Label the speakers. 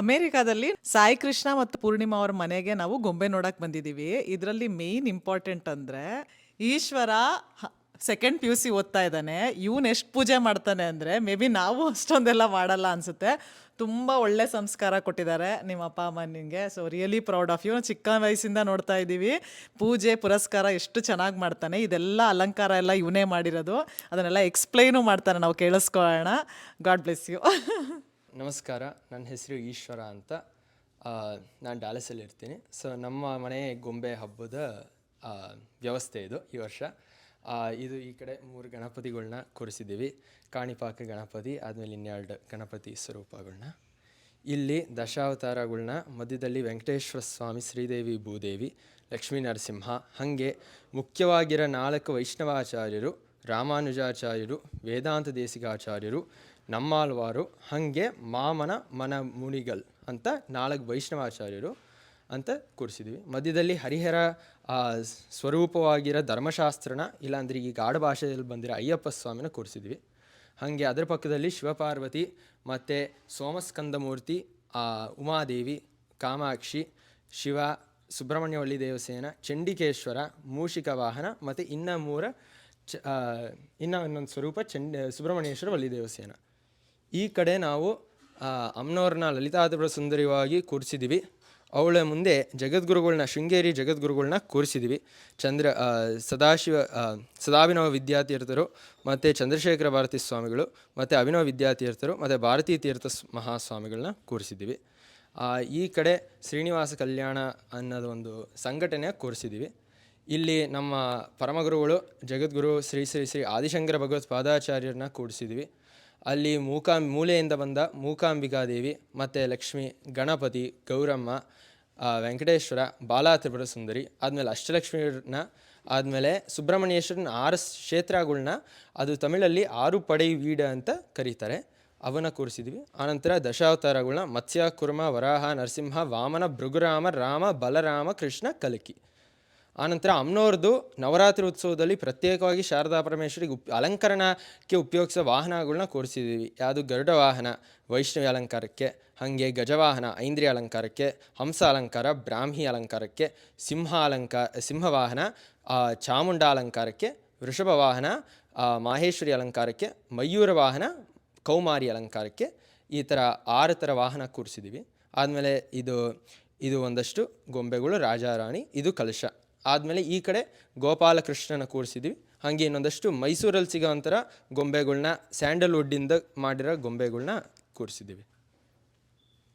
Speaker 1: ಅಮೇರಿಕಾದಲ್ಲಿ ಸಾಯಿ ಕೃಷ್ಣ ಮತ್ತು ಪೂರ್ಣಿಮಾ ಅವ್ರ ಮನೆಗೆ ನಾವು ಗೊಂಬೆ ನೋಡಕ್ ಬಂದಿದ್ದೀವಿ ಇದರಲ್ಲಿ ಮೇಯ್ನ್ ಇಂಪಾರ್ಟೆಂಟ್ ಅಂದ್ರೆ Ishwara second P U C ಓದ್ತಾ ಇದ್ದಾನೆ. ಇವನು ಎಷ್ಟು ಪೂಜೆ ಮಾಡ್ತಾನೆ ಅಂದರೆ ಮೇ ಬಿ ನಾವು ಅಷ್ಟೊಂದೆಲ್ಲ ಮಾಡಲ್ಲ ಅನಿಸುತ್ತೆ. ತುಂಬ ಒಳ್ಳೆ ಸಂಸ್ಕಾರ ಕೊಟ್ಟಿದ್ದಾರೆ ನಿಮ್ಮ ಅಪ್ಪ, ಅಮ್ಮ ನಿಮಗೆ so really proud of you ಚಿಕ್ಕ ವಯಸ್ಸಿಂದ ನೋಡ್ತಾ ಇದ್ದೀವಿ. ಪೂಜೆ, ಪುರಸ್ಕಾರ ಎಷ್ಟು ಚೆನ್ನಾಗಿ ಮಾಡ್ತಾನೆ. ಇದೆಲ್ಲ ಅಲಂಕಾರ ಎಲ್ಲ ಇವನೇ ಮಾಡಿರೋದು. ಅದನ್ನೆಲ್ಲ ಎಕ್ಸ್ಪ್ಲೈನು ಮಾಡ್ತಾನೆ. ನಾವು ಕೇಳಿಸ್ಕೊಳ್ಳೋಣ. ಗಾಡ್ ಬ್ಲೆಸ್ ಯು
Speaker 2: ನಮಸ್ಕಾರ, ನನ್ನ ಹೆಸರು ಈಶ್ವರ ಅಂತ. ನಾನು ಡ್ಯಾಲಸಲ್ಲಿ ಇರ್ತೀನಿ ಸೊ ನಮ್ಮ ಮನೆ ಗೊಂಬೆ ಹಬ್ಬದ ವ್ಯವಸ್ಥೆ ಇದು ಈ ವರ್ಷ. ಇದು ಈ ಕಡೆ ಮೂರು ಗಣಪತಿಗಳನ್ನ ಕೂರಿಸಿದ್ದೀವಿ. ಕಾಣಿಪಾಕ ಗಣಪತಿ, ಆದಮೇಲೆ ಇನ್ನೆರಡು ಗಣಪತಿ ಸ್ವರೂಪಗಳನ್ನ ಇಲ್ಲಿ ದಶಾವತಾರಗಳನ್ನ ಮಧ್ಯದಲ್ಲಿ ವೆಂಕಟೇಶ್ವರ ಸ್ವಾಮಿ ಶ್ರೀದೇವಿ ಭೂದೇವಿ, ಲಕ್ಷ್ಮೀ ನರಸಿಂಹ, ಹಾಗೆ ಮುಖ್ಯವಾಗಿರೋ ನಾಲ್ಕು ವೈಷ್ಣವಾಚಾರ್ಯರು ರಾಮಾನುಜಾಚಾರ್ಯರು, ವೇದಾಂತ ದೇಸಿಕಾಚಾರ್ಯರು ನಮ್ಮಾಳ್ವಾರು, ಹಾಗೆ ಮಾಮನ ಮನ ಮುನಿಗಲ್ ಅಂತ ನಾಲ್ಕು ವೈಷ್ಣವಾಚಾರ್ಯರು ಅಂತ ಕೂರಿಸಿದ್ವಿ. ಮಧ್ಯದಲ್ಲಿ ಹರಿಹರ ಸ್ವರೂಪವಾಗಿರೋ ಧರ್ಮಶಾಸ್ತ್ರನ, ಇಲ್ಲಾಂದ್ರೆ ಈ ಗಾಢ ಭಾಷೆಯಲ್ಲಿ ಬಂದಿರೋ ಅಯ್ಯಪ್ಪ ಸ್ವಾಮಿನ ಕೂರಿಸಿದ್ವಿ. ಹಾಗೆ ಅದರ ಪಕ್ಕದಲ್ಲಿ ಶಿವಪಾರ್ವತಿ, ಮತ್ತು ಸೋಮಸ್ಕಂದಮೂರ್ತಿ ಉಮಾದೇವಿ, ಕಾಮಾಕ್ಷಿ, ಶಿವ ಸುಬ್ರಹ್ಮಣ್ಯವಳ್ಳಿ ದೇವಸೇನ, ಚಂಡಿಕೇಶ್ವರ, ಮೂಷಿಕ ವಾಹನ, ಮತ್ತು ಇನ್ನ ಮೂರ ಚ ಇನ್ನು ಇನ್ನ ಇನ್ನೊಂದು ಸ್ವರೂಪ ಚಂಡ, ಸುಬ್ರಹ್ಮಣ್ಯೇಶ್ವರ ವಲ್ಲಿದೇವಸೇನ. ಈ ಕಡೆ ನಾವು ಅಮ್ಮನವ್ರನ್ನ ಲಲಿತಾದ್ರ ಸುಂದರಿವಾಗಿ ಕೂರಿಸಿದ್ದೀವಿ ಅವಳ ಮುಂದೆ ಜಗದ್ಗುರುಗಳನ್ನ ಶೃಂಗೇರಿ ಜಗದ್ಗುರುಗಳನ್ನ ಕೂರಿಸಿದ್ದೀವಿ ಚಂದ್ರ ಸದಾಶಿವ ಸದಾಭಿನವ ವಿದ್ಯಾತೀರ್ಥರು, ಮತ್ತು ಚಂದ್ರಶೇಖರ ಭಾರತಿ ಸ್ವಾಮಿಗಳು, ಮತ್ತು ಅಭಿನವ ವಿದ್ಯಾತೀರ್ಥರು, ಮತ್ತು ಭಾರತೀ ತೀರ್ಥ ಮಹಾಸ್ವಾಮಿಗಳನ್ನ ಕೂರಿಸಿದ್ದೀವಿ ಈ ಕಡೆ ಶ್ರೀನಿವಾಸ ಕಲ್ಯಾಣ ಅನ್ನೋದು ಒಂದು ಸಂಘಟನೆ ಕೂರಿಸಿದ್ದೀವಿ ಇಲ್ಲಿ ನಮ್ಮ ಪರಮಗುರುಗಳು ಜಗದ್ಗುರು ಶ್ರೀ ಶ್ರೀ ಶ್ರೀ ಆದಿಶಂಕರ ಭಗವತ್ ಪಾದಾಚಾರ್ಯರನ್ನ ಕೂಡಿಸಿದ್ವಿ. ಅಲ್ಲಿ ಮೂಕಾ ಮೂಲೆಯಿಂದ ಬಂದ ಮೂಕಾಂಬಿಕಾದೇವಿ ಮತ್ತು ಲಕ್ಷ್ಮಿ, ಗಣಪತಿ, ಗೌರಮ್ಮ ವೆಂಕಟೇಶ್ವರ ಬಾಲಾತ್ರಿಪುರ ಸುಂದರಿ, ಆದಮೇಲೆ ಅಷ್ಟಲಕ್ಷ್ಮಿಯರನ್ನ ಆದಮೇಲೆ ಸುಬ್ರಹ್ಮಣ್ಯೇಶ್ವರನ ಆರು ಕ್ಷೇತ್ರಗಳನ್ನ ಅದು ತಮಿಳಲ್ಲಿ ಆರು ಪಡೈ ವೀಡ ಅಂತ ಕರೀತಾರೆ. ಅವನ್ನ ಕೂರಿಸಿದ್ವಿ ಆನಂತರ ದಶಾವತಾರಗಳನ್ನ ಮತ್ಸ್ಯ, ಕುರ್ಮ, ವರಾಹ, ನರಸಿಂಹ, ವಾಮನ, ಭೃಗುರಾಮ, ರಾಮ, ಬಲರಾಮ, ಕೃಷ್ಣ, ಕಲಕಿ. ಆನಂತರ ಅಮ್ನೋರ್ದು ನವರಾತ್ರಿ ಉತ್ಸವದಲ್ಲಿ ಪ್ರತ್ಯೇಕವಾಗಿ ಶಾರದಾ ಪರಮೇಶ್ವರಿಗೆ ಉಪ್ ಅಲಂಕರಣಕ್ಕೆ ಉಪಯೋಗಿಸೋ ವಾಹನಗಳನ್ನ ಕೂರಿಸಿದ್ದೀವಿ ಯಾವುದು ಗರುಡ ವಾಹನ, ವೈಷ್ಣವಿ ಅಲಂಕಾರಕ್ಕೆ, ಹಾಗೆ ಗಜವಾಹನ ಐಂದ್ರಿಯ ಅಲಂಕಾರಕ್ಕೆ, ಹಂಸ ಅಲಂಕಾರ, ಬ್ರಾಹ್ಮಿ ಅಲಂಕಾರಕ್ಕೆ, ಸಿಂಹ ಅಲಂಕಾರ ಸಿಂಹವಾಹನ ಚಾಮುಂಡ ಅಲಂಕಾರಕ್ಕೆ, ವೃಷಭ ವಾಹನ ಮಾಹೇಶ್ವರಿ ಅಲಂಕಾರಕ್ಕೆ, ಮಯೂರ ವಾಹನ, ಕೌಮಾರಿ ಅಲಂಕಾರಕ್ಕೆ ಈ ಥರ ಆರು ಥರ ವಾಹನ ಕೂರಿಸಿದ್ದೀವಿ. ಆದಮೇಲೆ ಇದು ಇದು ಒಂದಷ್ಟು ಗೊಂಬೆಗಳು, ರಾಜಾರಾಣಿ, ಇದು ಕಲಶ. ಆದಮೇಲೆ ಈ ಕಡೆ ಗೋಪಾಲಕೃಷ್ಣನ ಕೂರಿಸಿದ್ವಿ. ಹಾಗೆ ಇನ್ನೊಂದಷ್ಟು ಮೈಸೂರಲ್ಲಿ ಸಿಗೋ ಒಂಥರ ಗೊಂಬೆಗಳನ್ನ ಸ್ಯಾಂಡಲ್ವುಡ್ಡಿಂದ ಮಾಡಿರೋ ಗೊಂಬೆಗಳನ್ನ ಕೂರಿಸಿದ್ದೀವಿ.